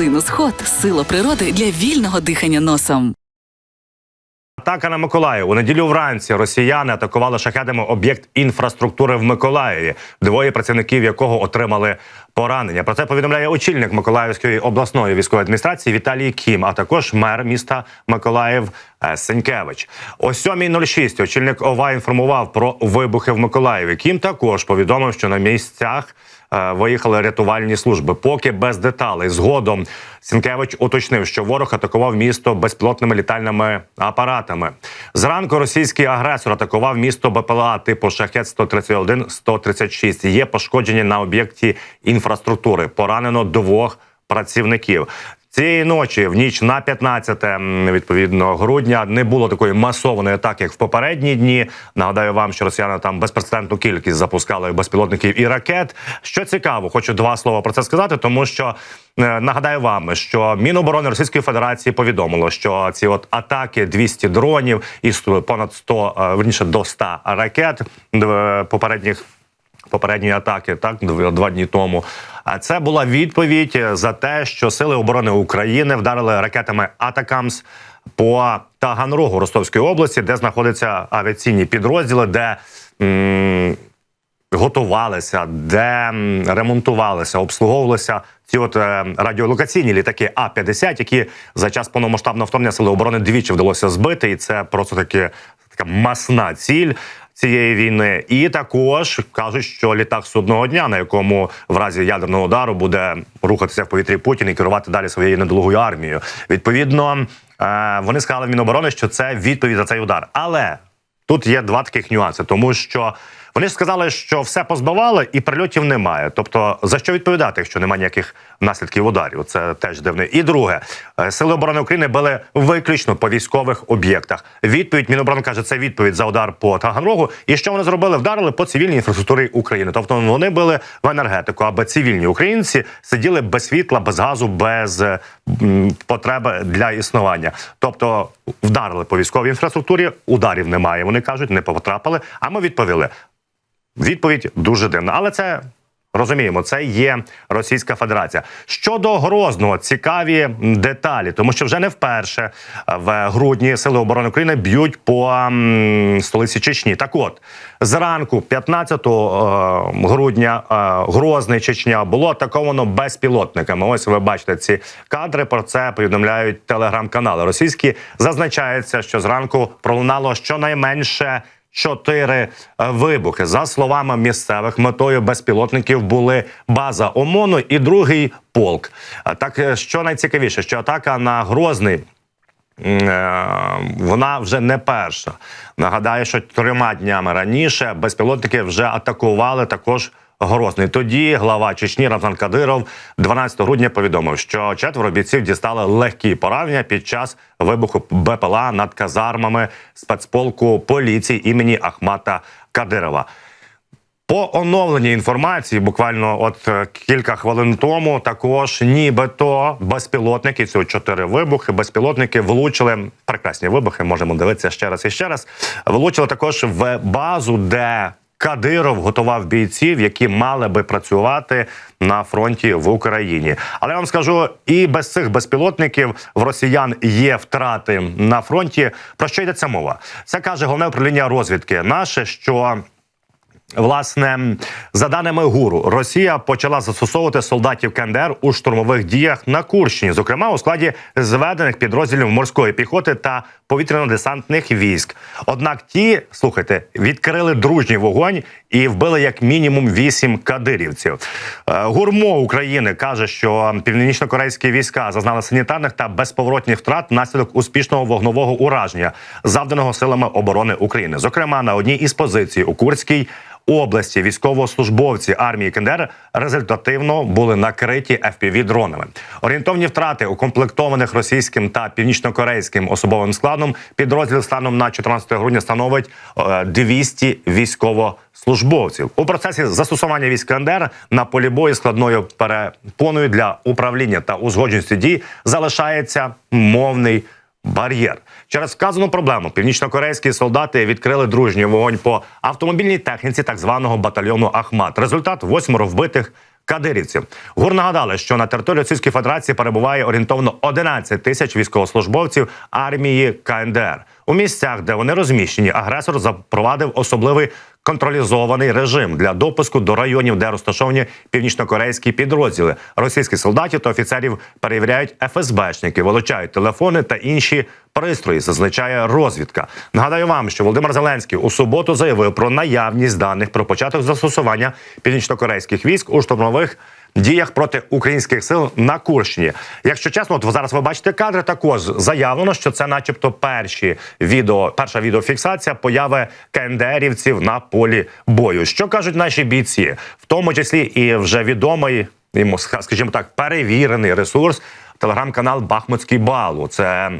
Синус Хот сила природи для вільного дихання носом. Атака на Миколаїв у неділю вранці росіяни атакували шахедами об'єкт інфраструктури в Миколаєві, двоє працівників якого отримали поранення. Про це повідомляє очільник Миколаївської обласної військової адміністрації Віталій Кім, а також мер міста Миколаїв е, Сенькевич. О 7.06 очільник ОВА інформував про вибухи в Миколаєві. Кім також повідомив, що на місцях. Е, Виїхали рятувальні служби, поки без деталей. Згодом Сінкевич уточнив, що ворог атакував місто безпілотними літальними апаратами. Зранку російський агресор атакував місто БПЛА типу шахет 131 136 Є пошкодження на об'єкті інфраструктури. Поранено двох працівників. Цієї ночі, в ніч на 15 відповідно грудня, не було такої масованої атаки, як в попередні дні. Нагадаю вам, що росіяни там безпрецедентну кількість запускали безпілотників і ракет. Що цікаво, хочу два слова про це сказати, тому що е, нагадаю вам, що Міноборони Російської Федерації повідомило, що ці от атаки 200 дронів і понад 100, е, верніше до 100 ракет е, попередніх попередньої атаки, так дв- два дні тому. А це була відповідь за те, що сили оборони України вдарили ракетами Атакамс по Таганрогу Ростовської області, де знаходяться авіаційні підрозділи, де м, готувалися, де м, ремонтувалися, обслуговувалися ці от е, радіолокаційні літаки А 50 які за час повномасштабного вторгнення сили оборони двічі вдалося збити, і це просто таки така масна ціль. Цієї війни, і також кажуть, що літак судного дня, на якому в разі ядерного удару буде рухатися в повітрі Путін і керувати далі своєю недолугою армією. Відповідно, е, вони сказали Міноборони, що це відповідь за цей удар. Але Тут є два таких нюанси, тому що вони ж сказали, що все позбивали і прильотів немає. Тобто, за що відповідати, якщо немає ніяких наслідків ударів? Це теж дивне. І друге, е, сили оборони України били виключно по військових об'єктах. Відповідь Міноборони каже, це відповідь за удар по Таганрогу. І що вони зробили? Вдарили по цивільній інфраструктурі України. Тобто вони били в енергетику, аби цивільні українці сиділи без світла, без газу, без е, потреби для існування. Тобто вдарили по військовій інфраструктурі, ударів немає. Вони кажуть, не потрапили. А ми відповіли. Відповідь дуже дивна, але це. Розуміємо, це є Російська Федерація. Щодо Грозного, цікаві деталі, тому що вже не вперше в грудні сили оборони України б'ють по столиці Чечні. Так от зранку, 15 е, грудня, е, Грозний Чечня було атаковано безпілотниками. Ось ви бачите ці кадри. Про це повідомляють телеграм-канали. Російські зазначається, що зранку пролунало щонайменше. Чотири е, вибухи за словами місцевих метою безпілотників були база ОМОНу і другий полк. Так е, що найцікавіше, що атака на Грозний. е, Вона вже не перша. Нагадаю, що трьома днями раніше безпілотники вже атакували також Грозний. Тоді глава Чечні Рамзан Кадиров 12 грудня повідомив, що четверо бійців дістали легкі поранення під час вибуху БПЛА над казармами спецполку поліції імені Ахмата Кадирова. По оновленій інформації, буквально от е, кілька хвилин тому, також нібито безпілотники, ці чотири вибухи, безпілотники влучили прекрасні вибухи. Можемо дивитися ще раз і ще раз. Влучили також в базу, де Кадиров готував бійців, які мали би працювати на фронті в Україні. Але я вам скажу, і без цих безпілотників в росіян є втрати на фронті. Про що йдеться мова? Це каже головне управління розвідки наше, що Власне, за даними гуру, Росія почала застосовувати солдатів КНДР у штурмових діях на Курщині, зокрема у складі зведених підрозділів морської піхоти та повітряно-десантних військ. Однак ті, слухайте, відкрили дружній вогонь і вбили як мінімум вісім кадирівців. Е, Гурмо України каже, що північно-корейські війська зазнали санітарних та безповоротних втрат внаслідок успішного вогнового ураження, завданого силами оборони України. Зокрема, на одній із позицій у Курській області військовослужбовці армії КНДР результативно були накриті fpv дронами. Орієнтовні втрати укомплектованих російським та північно-корейським особовим складом підрозділ станом на 14 грудня становить е, 200 військовослужбовців. У процесі застосування військ КНДР на полі бою складною перепоною для управління та узгодженості дій залишається мовний бар'єр. Через вказану проблему північнокорейські солдати відкрили дружній вогонь по автомобільній техніці так званого батальйону Ахмат. Результат восьмеро вбитих. кадирівців. ГУР нагадали, що на території Російської Федерації перебуває орієнтовно 11 тисяч військовослужбовців армії КНДР. У місцях, де вони розміщені, агресор запровадив особливий контролізований режим для допуску до районів, де розташовані північнокорейські підрозділи. Російські солдатів та офіцерів перевіряють ФСБшники, вилучають телефони та інші пристрої. Зазначає розвідка. Нагадаю вам, що Володимир Зеленський у суботу заявив про наявність даних про початок застосування північнокорейських військ у штурмових. Діях проти українських сил на Курщині. Якщо чесно, от зараз ви бачите кадри. Також заявлено, що це, начебто, перші відео, перша відеофіксація появи КНДРівців на полі бою. Що кажуть наші бійці, в тому числі і вже відомий скажімо так, перевірений ресурс. Телеграм-канал Бахмутський Балу. Це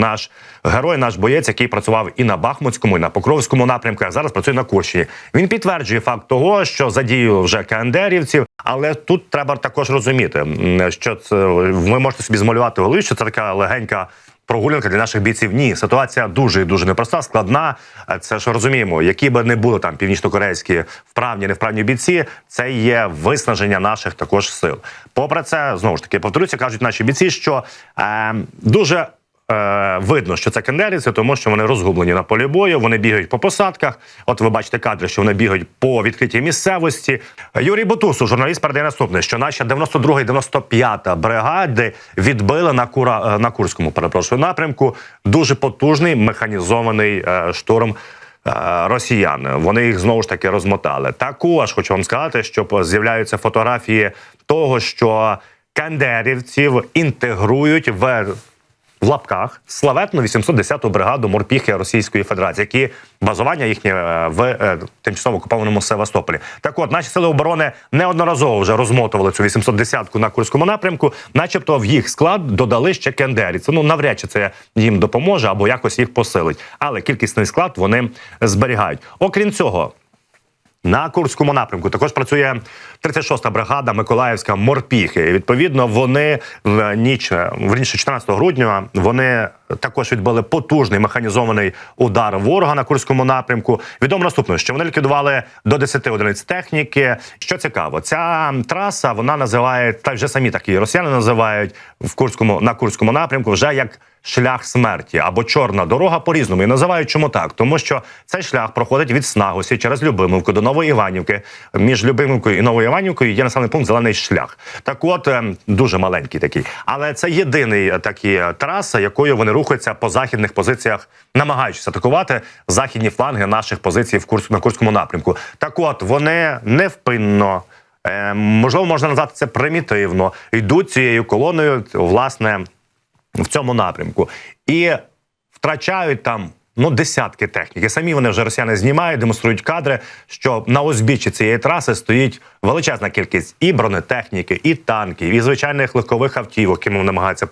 наш герой, наш боєць, який працював і на Бахмутському, і на Покровському напрямку. А зараз працює на Курщині. Він підтверджує факт того, що задіяли вже КНДРівців, але тут треба також розуміти, що це ви можете собі змалювати голові, що це така легенька. Прогулянка для наших бійців ні, ситуація дуже і дуже непроста, складна. Е, Це ж розуміємо, які би не були там північнокорейські вправні, невправні бійці, це є виснаження наших також сил. Попри це, знову ж таки повторюся, кажуть наші бійці, що е, дуже Е, видно, що це кендерівці, тому що вони розгублені на полі бою. Вони бігають по посадках. От ви бачите кадри, що вони бігають по відкритій місцевості. Юрій Бутусу, журналіст, передає наступне, що наші 92 і 95 бригади відбили на Кура е, на Курському перепрошую напрямку. Дуже потужний механізований е, штурм. е, Росіян вони їх знову ж таки розмотали. Також хочу вам сказати, що з'являються фотографії того, що кандерівців інтегрують в в лапках славетну 810-ту бригаду морпіхи Російської Федерації, які базування їхнє е, в е, тимчасово окупованому Севастополі. Так от наші сили оборони неодноразово вже розмотували цю 810-ку на Курському напрямку, начебто в їх склад додали ще кендерівців. Ну навряд чи це їм допоможе або якось їх посилить. Але кількісний склад вони зберігають. Окрім цього. На Курському напрямку також працює 36-та бригада Миколаївська морпіхи. Відповідно, вони в ніч в 14 грудня вони також відбили потужний механізований удар ворога на Курському напрямку. Відомо наступне, що вони ліквідували до 10 одиниць техніки. Що цікаво, ця траса вона називає та вже самі такі росіяни називають в Курському на Курському напрямку вже як шлях смерті або чорна дорога по різному і називають чому так, тому що цей шлях проходить від Снагосі через Любимівку до Нової Іванівки. Між Любимівкою і Новою Іванівкою є населений пункт Зелений шлях. Так, от ем, дуже маленький такий, але це єдиний е, такі е, траса, якою вони рухаються по західних позиціях, намагаючись атакувати західні фланги наших позицій в Курськ на Курському напрямку. Так, от вони невпинно. е, Можливо, можна назвати це примітивно. Йдуть цією колоною, власне, в цьому напрямку і втрачають там. Ну, десятки техніки. Самі вони вже росіяни знімають, демонструють кадри, що на узбіччі цієї траси стоїть величезна кількість і бронетехніки, і танків, і звичайних легкових автівок, якими намагаються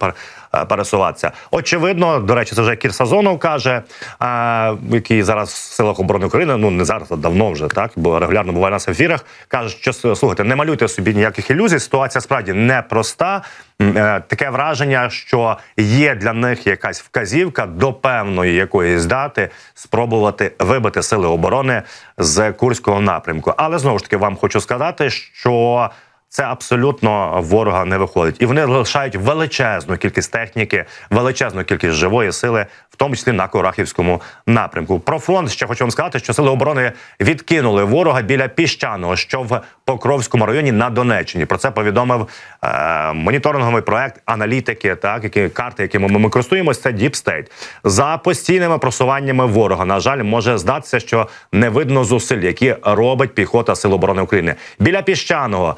е, пересуватися. Очевидно, до речі, це вже Кір Сазонов каже, е, який зараз в силах оборони України, ну не зараз, а давно вже так, бо регулярно буває на ефірах. каже, що слухайте, не малюйте собі ніяких ілюзій. Ситуація справді непроста. Е, Таке враження, що є для них якась вказівка до певної якоїсь дати спробувати вибити сили оборони з курського напрямку. Але знову ж таки вам хочу сказати, що це абсолютно ворога не виходить, і вони лишають величезну кількість техніки, величезну кількість живої сили, в тому числі на Корахівському напрямку. Про фронт ще хочу вам сказати, що сили оборони відкинули ворога біля піщаного, що в Покровському районі на Донеччині. Про це повідомив е, моніторинговий проект аналітики, так які карти, якими ми, ми користуємося, це Deep State. за постійними просуваннями ворога. На жаль, може здатися, що не видно зусиль, які робить піхота Сил оборони України біля піщаного.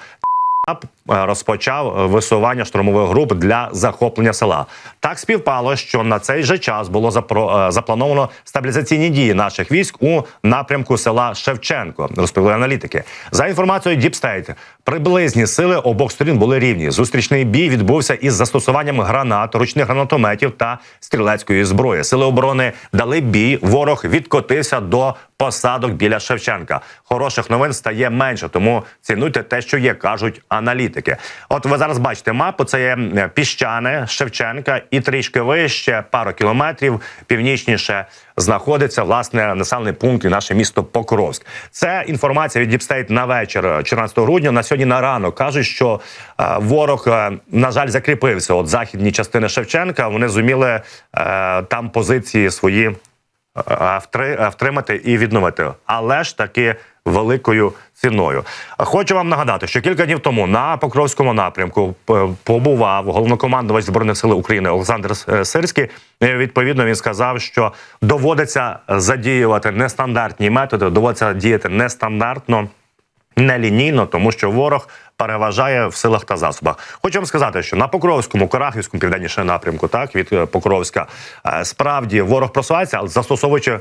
up розпочав висування штурмових груп для захоплення села. Так співпало, що на цей же час було е, заплановано стабілізаційні дії наших військ у напрямку села Шевченко. Розповіли аналітики. За інформацією State, приблизні сили обох сторін були рівні. Зустрічний бій відбувся із застосуванням гранат, ручних гранатометів та стрілецької зброї. Сили оборони дали бій. Ворог відкотився до посадок біля Шевченка. Хороших новин стає менше, тому цінуйте те, що є, кажуть аналітики. Політики. От ви зараз бачите мапу. Це є е, піщане Шевченка, і трішки вище, пару кілометрів північніше знаходиться власне населений пункт і наше місто Покровськ. Це інформація від Діпстейт на вечір 14 грудня. На сьогодні на ранок кажуть, що е, ворог е, на жаль закріпився. От західні частини Шевченка. Вони зуміли е, там позиції свої е, втримати і відновити, але ж таки великою ціною. Хочу вам нагадати, що кілька днів тому на Покровському напрямку побував головнокомандувач збройних сил України Олександр Сирський. Е, Відповідно, він сказав, що доводиться задіювати нестандартні методи, доводиться діяти нестандартно нелінійно, тому що ворог переважає в силах та засобах. Хочу вам сказати, що на Покровському, Карахівському, південніше напрямку, так від е, Покровська, е, справді ворог просувається, але застосовуючи.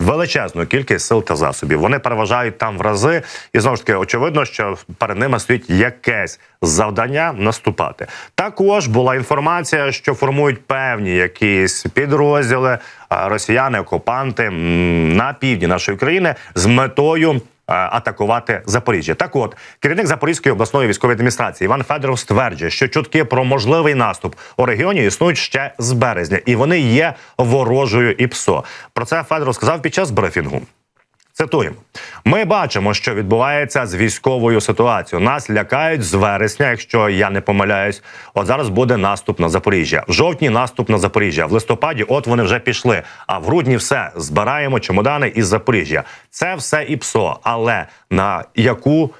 Величезну кількість сил та засобів вони переважають там в рази, і знову ж таки очевидно, що перед ними стоїть якесь завдання наступати. Також була інформація, що формують певні якісь підрозділи росіяни, окупанти на півдні нашої країни з метою атакувати Запоріжжя. Так, от керівник Запорізької обласної військової адміністрації Іван Федоров стверджує, що чутки про можливий наступ у регіоні існують ще з березня, і вони є ворожою і ПСО. Про це Федоров сказав під час брифінгу. Цитуємо: ми бачимо, що відбувається з військовою ситуацією. Нас лякають з вересня, якщо я не помиляюсь. От зараз буде наступ на Запоріжжя. В жовтні наступ на Запоріжжя. В листопаді, от вони вже пішли. А в грудні все збираємо чемодани із Запоріжжя. Це все і ПСО. Але на яку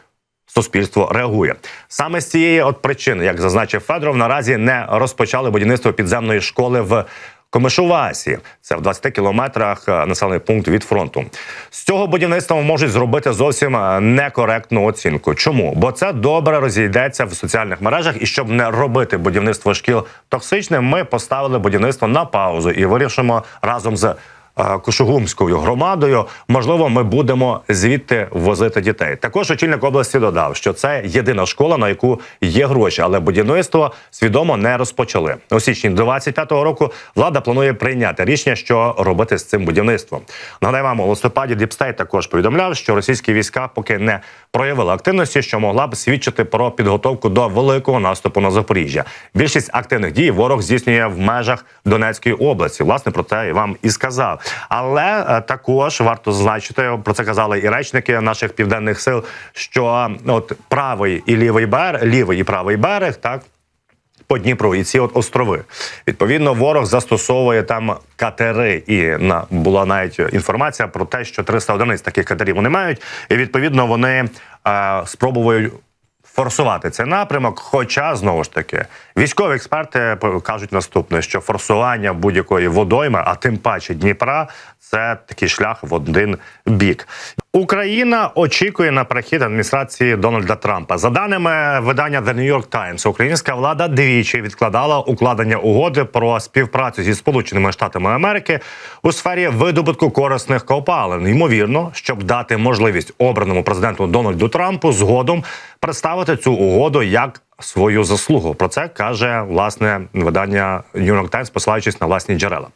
суспільство реагує саме з цієї от причини, як зазначив Федоров, наразі не розпочали будівництво підземної школи в. Комишувасі це в 20 кілометрах е, населений пункт від фронту. З цього будівництва можуть зробити зовсім е, некоректну оцінку. Чому? Бо це добре розійдеться в соціальних мережах, і щоб не робити будівництво шкіл токсичним, ми поставили будівництво на паузу і вирішимо разом з Кошугумською громадою. Можливо, ми будемо звідти возити дітей. Також очільник області додав, що це єдина школа, на яку є гроші, але будівництво свідомо не розпочали. У січні 25-го року влада планує прийняти рішення, що робити з цим будівництвом. Нагадаю вам, у листопаді Діпстейт також повідомляв, що російські війська поки не проявили активності, що могла б свідчити про підготовку до великого наступу на Запоріжжя. Більшість активних дій ворог здійснює в межах Донецької області. Власне про це я вам і сказав. Але е, також варто зазначити, про це казали і речники наших південних сил, що от правий і лівий берег, лівий і правий берег, так. По Дніпру і ці от острови. Відповідно, ворог застосовує там катери. І на була навіть інформація про те, що 300 одиниць таких катерів вони мають, і відповідно вони е, спробують форсувати цей напрямок. Хоча знову ж таки військові експерти кажуть наступне: що форсування будь-якої водойми, а тим паче Дніпра, це такий шлях в один бік. Україна очікує на прихід адміністрації Дональда Трампа. За даними видання The New York Times, українська влада двічі відкладала укладення угоди про співпрацю зі Сполученими Штатами Америки у сфері видобутку корисних копалин. Ймовірно, щоб дати можливість обраному президенту Дональду Трампу згодом представити цю угоду як свою заслугу. Про це каже власне видання New York Times, посилаючись на власні джерела.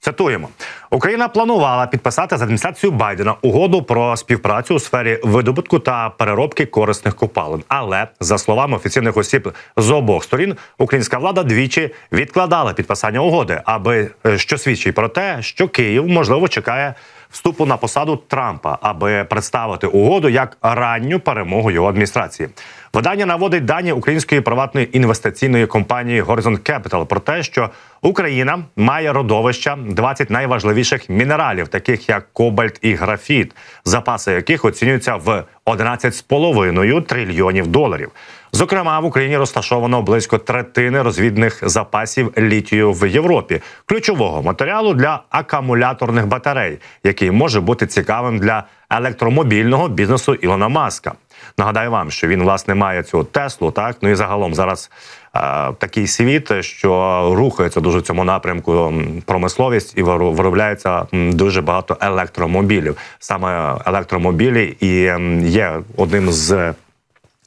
Цитуємо: Україна планувала підписати з адміністрацією Байдена угоду про співпрацю у сфері видобутку та переробки корисних копалин. Але за словами офіційних осіб з обох сторін, українська влада двічі відкладала підписання угоди, аби е, що свідчить про те, що Київ можливо чекає вступу на посаду Трампа, аби представити угоду як ранню перемогу його адміністрації. Видання наводить дані української приватної інвестиційної компанії Horizon Capital про те, що Україна має родовища 20 найважливіших мінералів, таких як кобальт і графіт, запаси яких оцінюються в 11,5 трильйонів доларів. Зокрема, в Україні розташовано близько третини розвідних запасів літію в Європі, ключового матеріалу для акумуляторних батарей, який може бути цікавим для електромобільного бізнесу Ілона Маска. Нагадаю вам, що він власне має цю Теслу, так ну і загалом зараз е, такий світ, що рухається дуже в цьому напрямку промисловість і виробляється дуже багато електромобілів. Саме електромобілі і є одним з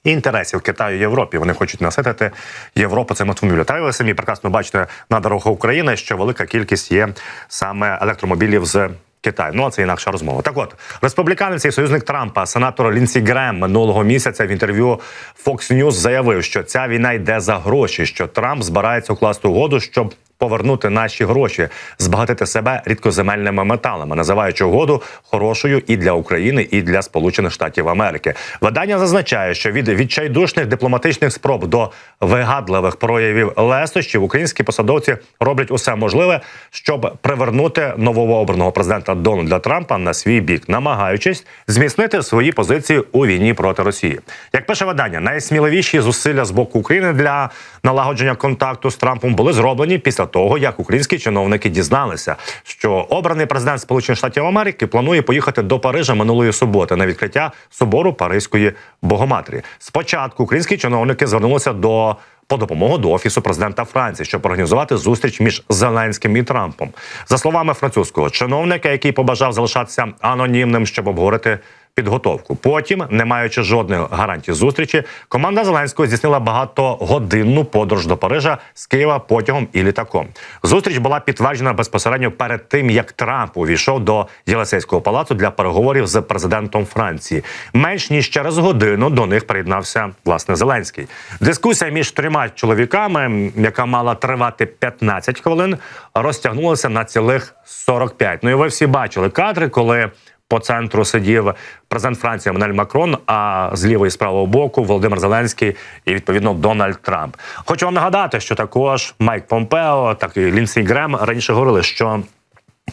інтересів Китаю і Європі. Вони хочуть наситити Європу цим автомобілем. Та ви самі прекрасно бачите на дорогах України, що велика кількість є саме електромобілів з Китай. Ну а це інакша розмова. Так от республіканець і союзник Трампа, сенатор Лінсі Грем минулого місяця в інтерв'ю Fox News заявив, що ця війна йде за гроші, що Трамп збирається укласти угоду, щоб повернути наші гроші, збагатити себе рідкоземельними металами, називаючи угоду хорошою і для України, і для Сполучених Штатів Америки. Видання зазначає, що від відчайдушних дипломатичних спроб до вигадливих проявів лестощів українські посадовці роблять усе можливе, щоб привернути новообраного президента Дональда Трампа на свій бік, намагаючись зміцнити свої позиції у війні проти Росії. Як пише видання, найсміливіші зусилля з боку України для налагодження контакту з Трампом були зроблені після того, як українські чиновники дізналися, що обраний президент Сполучених Штатів Америки планує поїхати до Парижа минулої суботи на відкриття собору Паризької Богоматері. Спочатку українські чиновники звернулися до по допомогу до офісу президента Франції, щоб організувати зустріч між Зеленським і Трампом. За словами французького чиновника, який побажав залишатися анонімним, щоб обговорити підготовку. Потім, не маючи жодних гарантій зустрічі, команда Зеленського здійснила багатогодинну подорож до Парижа з Києва потягом і літаком. Зустріч була підтверджена безпосередньо перед тим, як Трамп увійшов до Єлисейського палацу для переговорів з президентом Франції. Менш ніж через годину до них приєднався власне Зеленський. Дискусія між трьома чоловіками, яка мала тривати 15 хвилин, розтягнулася на цілих 45. Ну і ви всі бачили кадри, коли по центру сидів президент Франції Еммануель Макрон, а з лівої і з правого боку Володимир Зеленський і відповідно Дональд Трамп. Хочу вам нагадати, що також Майк Помпео, так і Лінсі Грем раніше говорили, що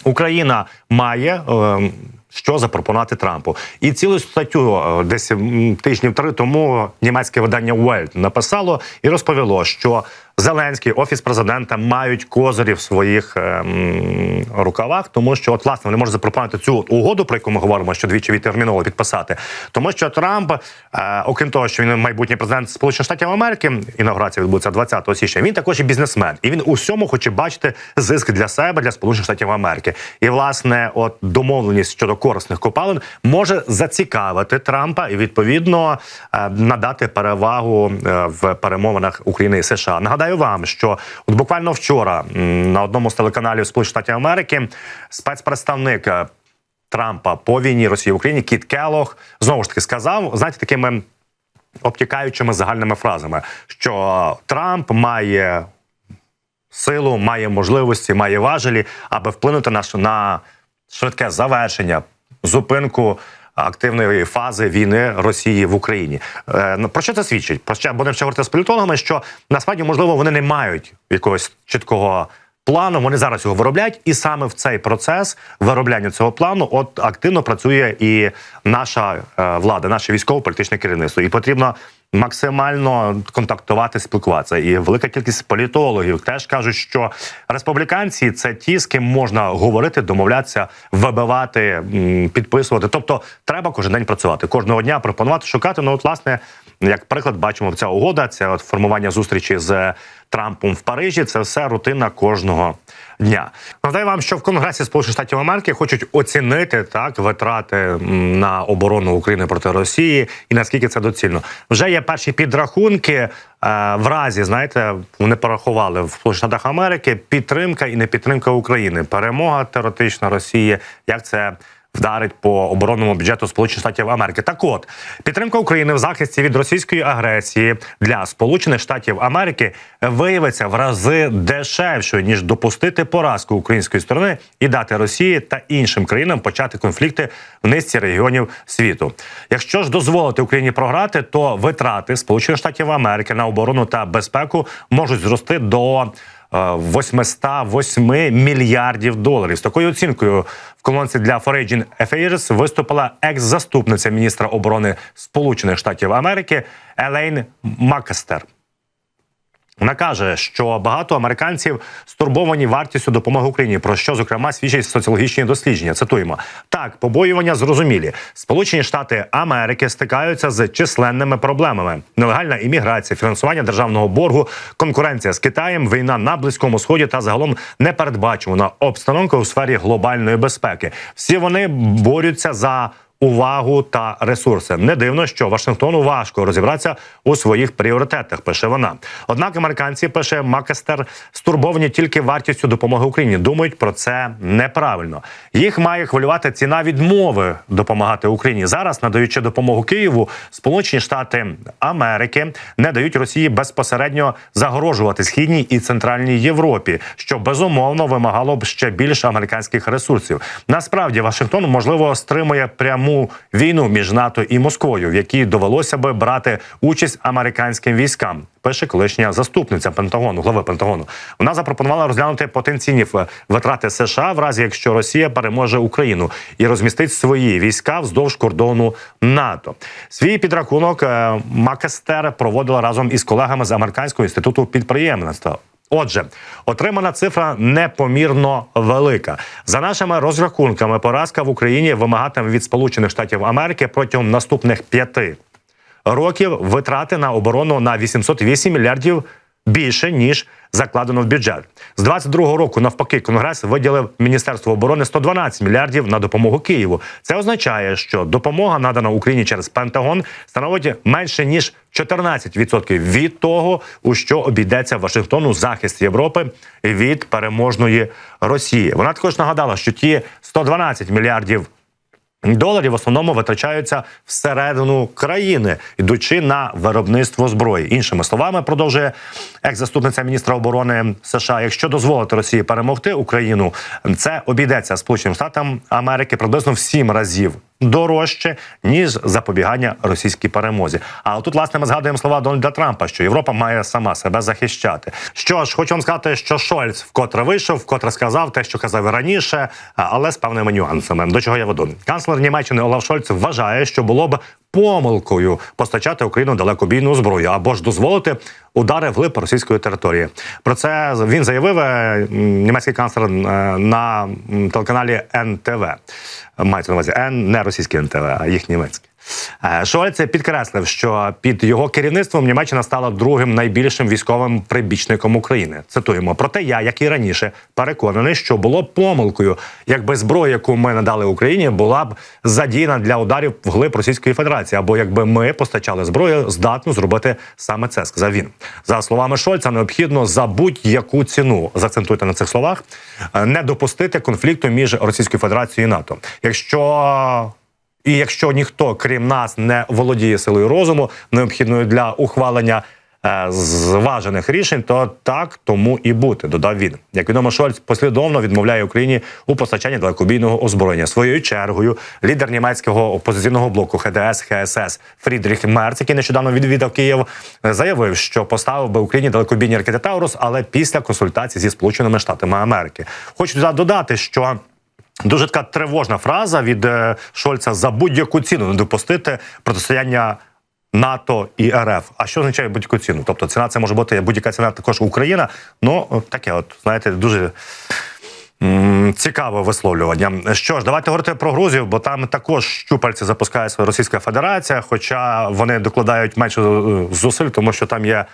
Україна має. Е, що запропонувати Трампу, і цілу статтю е, десь тижнів три тому німецьке видання Welt написало і розповіло, що Зеленський офіс президента мають козирі в своїх е, м, рукавах, тому що от власне вони можуть запропонувати цю угоду, про яку ми говоримо, що двічі відтерміново підписати. Тому що Трамп, е, окрім того, що він майбутній президент Сполучених Штатів Америки, інаугурація відбудеться 20 січня. Він також і бізнесмен, і він у всьому хоче бачити зиск для себе, для Сполучених Штатів Америки. І власне, от домовленість щодо корисних копалин може зацікавити Трампа і відповідно е, надати перевагу е, в перемовинах України і США. Нагадаю вам, що от буквально вчора на одному з телеканалів Сполучених Штатів Америки спецпредставник е, Трампа по війні Росії в Україні Кіт Келох знову ж таки сказав, знаєте, такими обтікаючими загальними фразами, що Трамп має силу, має можливості, має важелі, аби вплинути на, на швидке завершення, зупинку. Активної фази війни Росії в Україні Е, ну, про що це свідчить? Про що будемо ще говорити з політологами? Що насправді можливо вони не мають якогось чіткого плану. Вони зараз його виробляють, і саме в цей процес виробляння цього плану от активно працює і наша е, влада, наше військово-політичне керівництво. І потрібно максимально контактувати, спілкуватися. І велика кількість політологів теж кажуть, що республіканці це ті, з ким можна говорити, домовлятися, вибивати, підписувати. Тобто, треба кожен день працювати, кожного дня пропонувати, шукати. Ну, от, власне, як приклад, бачимо ця угода, це от формування зустрічі з Трампом в Парижі. Це все рутина кожного дня. Нагадаю вам, що в Конгресі Сполучених Штатів Америки хочуть оцінити так витрати на оборону України проти Росії і наскільки це доцільно. Вже є перші підрахунки. е, В разі, знаєте, вони порахували в Сполучених Америки підтримка і непідтримка України, перемога теоретична Росії. Як це вдарить по оборонному бюджету Сполучених Штатів Америки. Так от підтримка України в захисті від російської агресії для Сполучених Штатів Америки виявиться в рази дешевшою ніж допустити поразку української сторони і дати Росії та іншим країнам почати конфлікти в низці регіонів світу. Якщо ж дозволити Україні програти, то витрати Сполучених Штатів Америки на оборону та безпеку можуть зрости до е, 808 мільярдів доларів. З такою оцінкою в колонці для Foreign Affairs виступила екс-заступниця міністра оборони Сполучених Штатів Америки Елейн Макестер. Вона каже, що багато американців стурбовані вартістю допомоги Україні, про що зокрема свідчать соціологічні дослідження. Цитуємо так, побоювання зрозумілі. Сполучені Штати Америки стикаються з численними проблемами: нелегальна імміграція, фінансування державного боргу, конкуренція з Китаєм, війна на близькому сході та загалом непередбачувана обстановка у сфері глобальної безпеки. Всі вони борються за увагу та ресурси. Не дивно, що Вашингтону важко розібратися у своїх пріоритетах. Пише вона. Однак американці пише Макестер стурбовані тільки вартістю допомоги Україні. Думають про це неправильно. Їх має хвилювати ціна відмови допомагати Україні. Зараз надаючи допомогу Києву, Сполучені Штати Америки не дають Росії безпосередньо загрожувати східній і центральній Європі, що безумовно вимагало б ще більше американських ресурсів. Насправді Вашингтон можливо стримує пряму війну між НАТО і Москвою, в якій довелося би брати участь американським військам. Пише колишня заступниця Пентагону, глави Пентагону. Вона запропонувала розглянути потенційні витрати США в разі, якщо Росія переможе Україну і розмістить свої війська вздовж кордону НАТО. Свій підрахунок е, Макестер проводила разом із колегами з американського інституту підприємництва. Отже, отримана цифра непомірно велика. За нашими розрахунками, поразка в Україні вимагатиме від Сполучених Штатів Америки протягом наступних п'яти років витрати на оборону на 808 мільярдів більше ніж закладено в бюджет. З 22-го року навпаки Конгрес виділив Міністерству оборони 112 мільярдів на допомогу Києву. Це означає, що допомога надана Україні через Пентагон становить менше ніж 14% від того, у що обійдеться Вашингтону захист Європи від переможної Росії. Вона також нагадала, що ті 112 мільярдів доларів в основному витрачаються всередину країни, йдучи на виробництво зброї. Іншими словами, продовжує екс-заступниця міністра оборони США. Якщо дозволити Росії перемогти Україну, це обійдеться Сполученим Штатам Америки приблизно в сім разів. Дорожче ніж запобігання російській перемозі. А тут, власне, ми згадуємо слова Дональда Трампа, що Європа має сама себе захищати. Що ж, хочу вам сказати, що Шольц вкотре вийшов, вкотре сказав те, що казав раніше, але з певними нюансами. До чого я веду? Канцлер Німеччини Олаф Шольц вважає, що було б помилкою постачати Україну далекобійну зброю або ж дозволити удари вглиб російської території. Про це він заявив е, німецький канцлер е, на телеканалі НТВ. Мається на увазі Н, не російський НТВ, а їх німецьке. Е, Шольц підкреслив, що під його керівництвом Німеччина стала другим найбільшим військовим прибічником України. Цитуємо: проте я, як і раніше, переконаний, що було б помилкою, якби зброя, яку ми надали Україні, була б задіяна для ударів вглиб Російської Федерації, або якби ми постачали зброю, здатну зробити саме це, сказав він. За словами Шольца, необхідно за будь-яку ціну заакцентуйте на цих словах, е, не допустити конфлікту між Російською Федерацією і НАТО. Якщо і якщо ніхто, крім нас, не володіє силою розуму, необхідною для ухвалення е, зважених рішень, то так тому і бути, додав він. Як відомо, Шольц послідовно відмовляє Україні у постачанні далекобійного озброєння. Своєю чергою лідер німецького опозиційного блоку ХДС ХСС Фрідріх Мерц, який нещодавно відвідав Київ, заявив, що поставив би Україні далекобійні ракети Таурус, але після консультацій зі Сполученими Штатами Америки. Хочу додати, що. Дуже така тривожна фраза від е, Шольца за будь-яку ціну не допустити протистояння НАТО і РФ. А що означає будь-яку ціну? Тобто ціна це може бути будь-яка ціна також Україна. Ну таке, от знаєте, дуже. Цікаве висловлювання. Що ж, давайте говорити про Грузію, бо там також щупальці запускає своя Російська Федерація, хоча вони докладають менше е, зусиль, тому що там є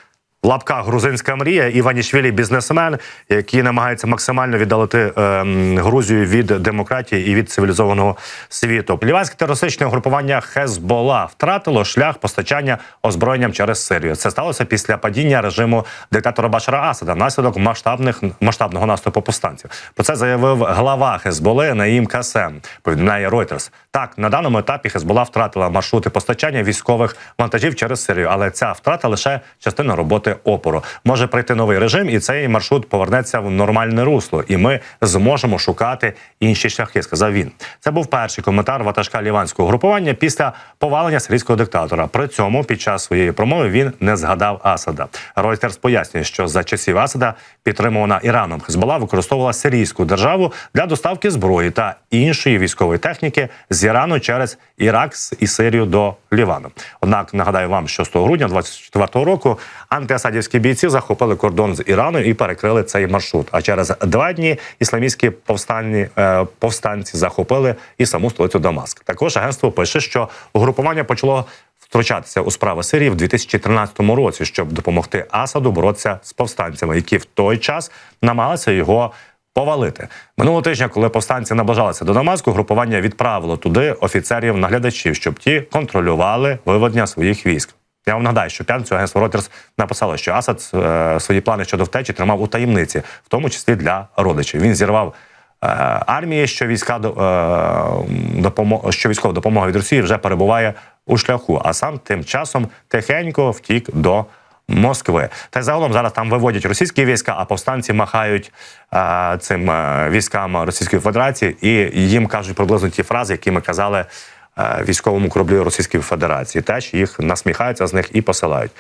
в лапках грузинська мрія Іванішвілі бізнесмен, який намагається максимально віддалити ем, Грузію від демократії і від цивілізованого світу. Ліванське терористичне угрупування Хезбола втратило шлях постачання озброєнням через Сирію. Це сталося після падіння режиму диктатора Башара Асада внаслідок масштабних масштабного наступу повстанців. Про це заявив глава Хезболи Наїм Касем. Повідомляє Reuters. Так, на даному етапі Хезбола втратила маршрути постачання військових вантажів через Сирію, але ця втрата лише частина роботи опору. Може прийти новий режим, і цей маршрут повернеться в нормальне русло, і ми зможемо шукати інші шляхи. Сказав він. Це був перший коментар ватажка ліванського групування після повалення сирійського диктатора. При цьому під час своєї промови він не згадав Асада. Reuters пояснює, що за часів Асада підтримувана Іраном Хезбола використовувала сирійську державу для доставки зброї та іншої військової техніки з Ірану через Ірак і Сирію до Лівану. Однак нагадаю вам, що 100 грудня 24 року антиасадівські бійці захопили кордон з Ірану і перекрили цей маршрут. А через два дні ісламістські повстанні е, повстанці захопили і саму столицю Дамаск. Також агентство пише, що угрупування почало втручатися у справи Сирії в 2013 році, щоб допомогти Асаду боротися з повстанцями, які в той час намагалися його повалити. Минулого тижня, коли повстанці наближалися до Дамаску, групування відправило туди офіцерів-наглядачів, щоб ті контролювали виведення своїх військ. Я вам нагадаю, що п'ятницю агентство Reuters написало, що Асад е, свої плани щодо втечі тримав у таємниці, в тому числі для родичів. Він зірвав е, армії, що війська е, допомо- що військова допомога від Росії вже перебуває у шляху, а сам тим часом тихенько втік до. Москви та й загалом зараз там виводять російські війська, а повстанці махають е, цим е, військам Російської Федерації, і їм кажуть приблизно ті фрази, які ми казали військовому кораблю Російської Федерації. Теж їх насміхаються з них і посилають.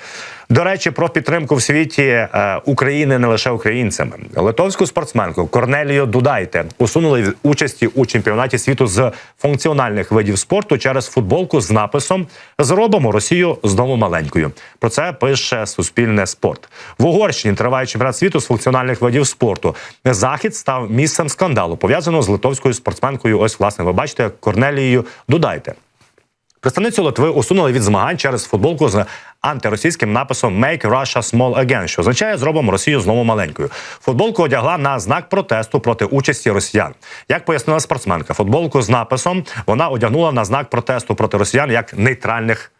До речі, про підтримку в світі е, України не лише українцями. Литовську спортсменку Корнелію Дудайте усунули від участі у чемпіонаті світу з функціональних видів спорту через футболку з написом Зробимо Росію знову маленькою. Про це пише Суспільне спорт. В Угорщині триває чемпіонат світу з функціональних видів спорту. Захід став місцем скандалу, пов'язаного з литовською спортсменкою. Ось, власне, ви бачите Корнелією Дудайте. Представницю Литви усунули від змагань через футболку з антиросійським написом «Make Russia Small Again», що означає «Зробимо Росію знову маленькою». Футболку одягла на знак протесту проти участі росіян. Як пояснила спортсменка, футболку з написом вона одягнула на знак протесту проти росіян як нейтральних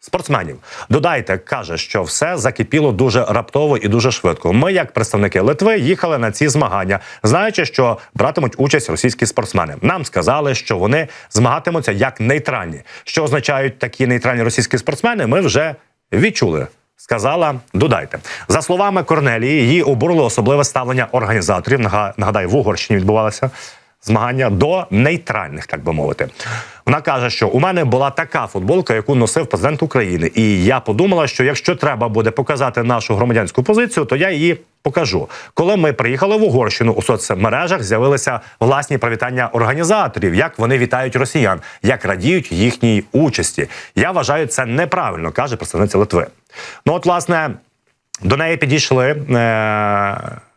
спортсменів. Додайте, каже, що все закипіло дуже раптово і дуже швидко. Ми, як представники Литви, їхали на ці змагання, знаючи, що братимуть участь російські спортсмени. Нам сказали, що вони змагатимуться як нейтральні. Що означають такі нейтральні російські спортсмени? Ми вже відчули. Сказала, додайте за словами Корнелії, її обурило особливе ставлення організаторів. Нага- Нагадаю, в Угорщині відбувалося змагання до нейтральних, так би мовити. Вона каже, що у мене була така футболка, яку носив президент України, і я подумала, що якщо треба буде показати нашу громадянську позицію, то я її покажу. Коли ми приїхали в Угорщину у соцмережах, з'явилися власні привітання організаторів, як вони вітають росіян, як радіють їхній участі. Я вважаю це неправильно, каже представниця Литви. Ну, от, власне, до неї підійшли. Е-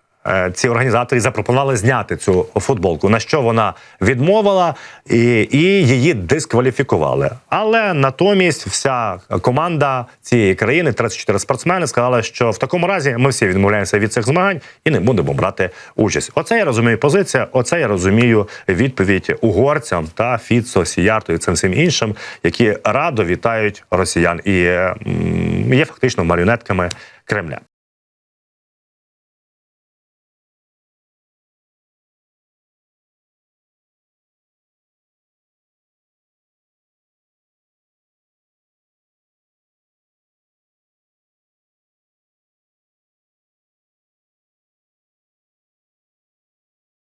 ці організатори запропонували зняти цю футболку, на що вона відмовила і, і її дискваліфікували. Але натомість вся команда цієї країни, 34 спортсмени, сказала, що в такому разі ми всі відмовляємося від цих змагань і не будемо брати участь. Оце я розумію позиція. Оце я розумію відповідь угорцям та Фіцо, Сіярту і цим всім іншим, які радо вітають росіян і е, є фактично маріонетками Кремля.